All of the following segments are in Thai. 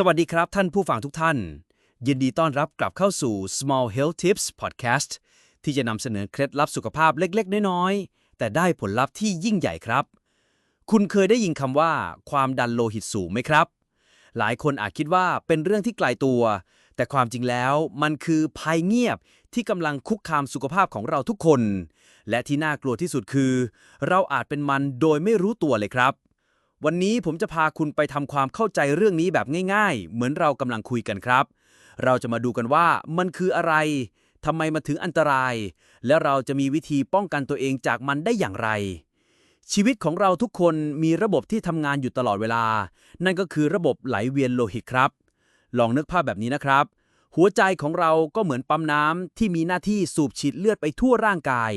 สวัสดีครับท่านผู้ฟังทุกท่าน ยินดีต้อนรับกลับเข้าสู่ Small Health Tips Podcast ที่จะนำเสนอเคล็ดลับสุขภาพเล็กๆ น้อยๆ แต่ได้ผลลัพธ์ที่ยิ่งใหญ่ครับ คุณเคยได้ยินคำว่า ความดันโลหิตสูงไหมครับ หลายคนอาจคิดว่าเป็นเรื่องที่ไกลตัว แต่ความจริงแล้วมันคือภัยเงียบที่กำลังคุกคามสุขภาพของเราทุกคน และที่น่ากลัวที่สุดคือ เราอาจเป็นมันโดยไม่รู้ตัวเลยครับ วันนี้ผมจะพาคุณไปทำความเข้าใจเรื่องนี้แบบง่าย ๆ เหมือนเรากำลังคุยกันครับ เราจะมาดูกันว่ามันคืออะไรทำไมมันถึงอันตราย และเราจะมีวิธีป้องกันตัวเองจากมันได้อย่างไร ชีวิตของเราทุกคนมีระบบที่ทำงานอยู่ตลอดเวลา นั่นก็คือระบบไหลเวียนโลหิตครับ ลองนึกภาพแบบนี้นะครับ หัวใจของเราก็เหมือนปั๊มน้ำที่มีหน้าที่สูบฉีดเลือดไปทั่วร่างกาย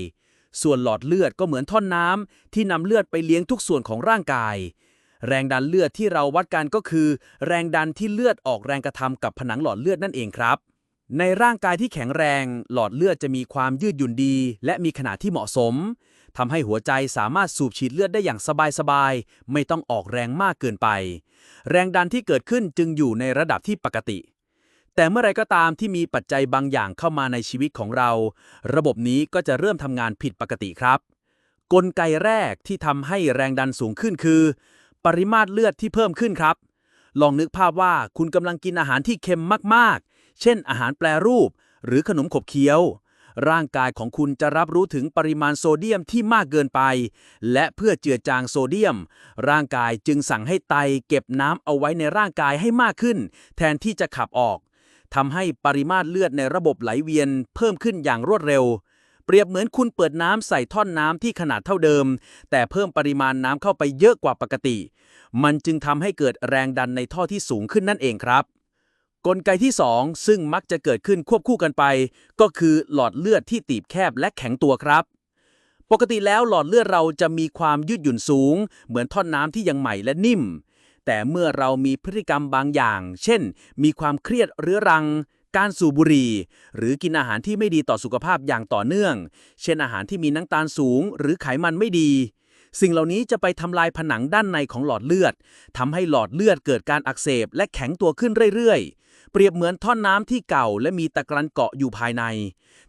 ส่วนหลอดเลือดก็เหมือนท่อนน้ำที่นำเลือดไปเลี้ยงทุกส่วนของร่างกาย แรงดันเลือดที่เราวัดกันก็คือ แรงดันที่เลือดออกแรงกระทำกับผนังหลอดเลือดนั่นเองครับ ในร่างกายที่แข็งแรง หลอดเลือดจะมีความยืดหยุ่นดี และมีขนาดที่เหมาะสมทำให้หัวใจสามารถสูบฉีดเลือดได้อย่างสบายๆไม่ต้องออกแรงมากเกินไป แรงดันที่เกิดขึ้นจึงอยู่ในระดับที่ปกติแต่เมื่อไรก็ตามที่มีปัจจัยบางอย่างเข้ามาในชีวิตของเรา ระบบนี้ก็จะเริ่มทำงานผิดปกติครับ กลไกแรกที่ทำให้แรงดันสูงขึ้นคือ ปริมาตรเลือดที่เพิ่มขึ้นครับ ลองนึกภาพว่าคุณกำลังกินอาหารที่เค็มมากๆ เช่น อาหารแปรรูป หรือขนมขบเคี้ยว ร่างกายของคุณจะรับรู้ถึงปริมาณโซเดียมที่มากเกินไป และเพื่อเจือจางโซเดียม ร่างกายจึงสั่งให้ไตเก็บน้ำเอาไว้ในร่างกายให้มากขึ้น แทนที่จะขับออกทำให้ปริมาตรเลือดในระบบไหลเวียนเพิ่มขึ้นอย่างรวดเร็ว เปรียบเหมือนคุณเปิดน้ำใส่ท่อนน้ำที่ขนาดเท่าเดิม แต่เพิ่มปริมาณน้ำเข้าไปเยอะกว่าปกติ มันจึงทำให้เกิดแรงดันในท่อที่สูงขึ้นนั่นเองครับ กลไกที่ 2 ซึ่งมักจะเกิดขึ้นควบคู่กันไป ก็คือหลอดเลือดที่ตีบแคบและแข็งตัวครับปกติแล้วหลอดเลือดเราจะมีความยืดหยุ่นสูง เหมือนท่อนน้ำที่ยังใหม่และนิ่ม แต่เมื่อเรามีพฤติกรรมบางอย่าง เช่น มีความเครียดเรื้อรัง การสูบบุหรี่ หรือกินอาหารที่ไม่ดีต่อสุขภาพอย่างต่อเนื่อง เช่นอาหารที่มีน้ำตาลสูง หรือไขมันไม่ดี สิ่งเหล่านี้จะไปทำลายผนังด้านในของหลอดเลือดทำให้หลอดเลือดเกิดการอักเสบและแข็งตัวขึ้นเรื่อยๆ เปรียบเหมือนท่อนน้ำที่เก่าและมีตะกรันเกาะอยู่ภายใน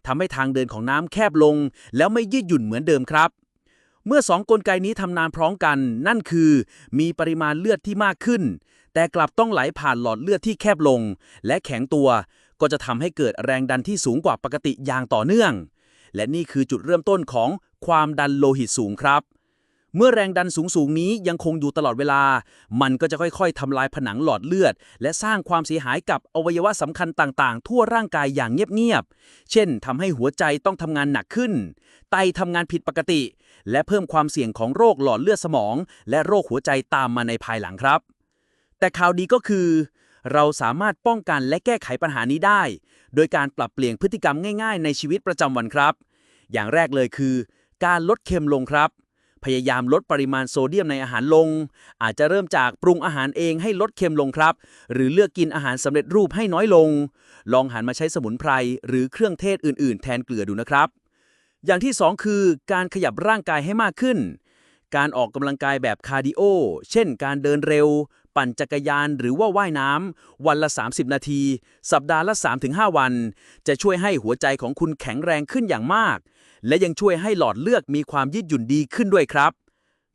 ทำให้ทางเดินของน้ำแคบลง แล้วไม่ยืดหยุ่นเหมือนเดิมครับเมื่อสองกลไกนี้ทำงานพร้อมกัน นั่นคือ มีปริมาณเลือดที่มากขึ้น แต่กลับต้องไหลผ่านหลอดเลือดที่แคบลง และแข็งตัว ก็จะทำให้เกิดแรงดันที่สูงกว่าปกติอย่างต่อเนื่อง และนี่คือจุดเริ่มต้นของความดันโลหิตสูงครับ เมื่อแรงดันสูงๆนี้ยังคงอยู่ตลอดเวลา มันก็จะค่อยๆทำลายผนังหลอดเลือด และสร้างความเสียหายกับอวัยวะสำคัญต่างๆ ทั่วร่างกายอย่างเงียบๆ เช่นทำให้หัวใจต้องทำงานหนักขึ้น ไตทำงานผิดปกติ และเพิ่มความเสี่ยงของโรคหลอดเลือดสมอง และโรคหัวใจตามมาในภายหลังครับแต่ข่าวดีก็คือ เราสามารถป้องกันและแก้ไขปัญหานี้ได้ โดยการปรับเปลี่ยนพฤติกรรมง่าย ๆ ในชีวิตประจำวันครับ อย่างแรกเลยคือ การลดเค็มลงครับ พยายามลดปริมาณโซเดียมในอาหารลง อาจจะเริ่มจากปรุงอาหารเองให้ลดเค็มลงครับ หรือเลือกกินอาหารสำเร็จรูปให้น้อยลง ลองหันมาใช้สมุนไพรหรือเครื่องเทศอื่น ๆ แทนเกลือดูนะครับ อย่างที่ 2 คือ การขยับร่างกายให้มากขึ้น การออกกำลังกายแบบคาร์ดิโอ เช่นการเดินเร็ว ปั่นจักรยานหรือว่าว่ายน้ำวันละ 30 นาที สัปดาห์ละ 3-5 วัน จะช่วยให้หัวใจของคุณแข็งแรงขึ้นอย่างมาก และยังช่วยให้หลอดเลือดมีความยืดหยุ่นดีขึ้นด้วยครับ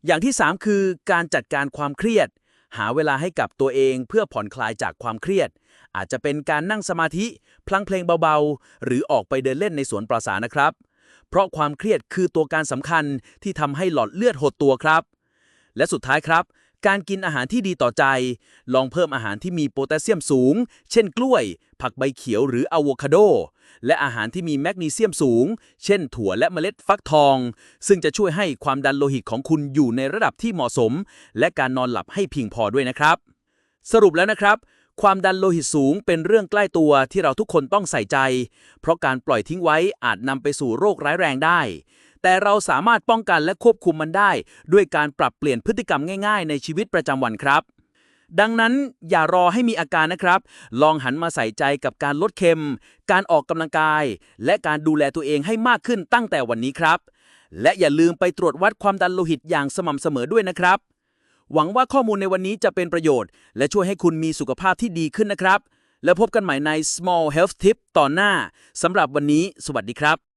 อย่างที่ 3 คือการจัดการความเครียด หาเวลาให้กับตัวเองเพื่อผ่อนคลายจากความเครียด อาจจะเป็นการนั่งสมาธิ พลังเพลงเบาๆ หรือออกไปเดินเล่นในสวนปราสาทนะครับ เพราะความเครียดคือตัวการสำคัญที่ทำให้หลอดเลือดหดตัวครับ และสุดท้ายครับ การกินอาหารที่ดีต่อใจ ลองเพิ่มอาหารที่มีโพแทสเซียมสูง เช่นกล้วย ผักใบเขียวหรืออะโวคาโด และอาหารที่มีแมกนีเซียมสูง เช่นถั่วและเมล็ดฟักทอง ซึ่งจะช่วยให้ความดันโลหิตของคุณอยู่ในระดับที่เหมาะสม และการนอนหลับให้เพียงพอด้วยนะครับ สรุปแล้วนะครับ ความดันโลหิตสูงเป็นเรื่องใกล้ตัวที่เราทุกคนต้องใส่ใจ เพราะการปล่อยทิ้งไว้อาจนำไปสู่โรคร้ายแรงได้ แต่เราสามารถป้องกันและควบคุมมันได้ ด้วยการปรับเปลี่ยนพฤติกรรมง่าย ๆ ในชีวิตประจำวันครับ ดังนั้นอย่ารอให้มีอาการนะครับ ลองหันมาใส่ใจกับการลดเค็ม การออกกำลังกาย และการดูแลตัวเองให้มากขึ้นตั้งแต่วันนี้ครับ และอย่าลืมไปตรวจวัดความดันโลหิตอย่างสม่ำเสมอด้วยนะครับ หวังว่าข้อมูลในวันนี้จะเป็นประโยชน์ และช่วยให้คุณมีสุขภาพที่ดีขึ้นนะครับ แล้วพบกันใหม่ใน Small Health Tip ตอนหน้าสำหรับวันนี้ สวัสดีครับ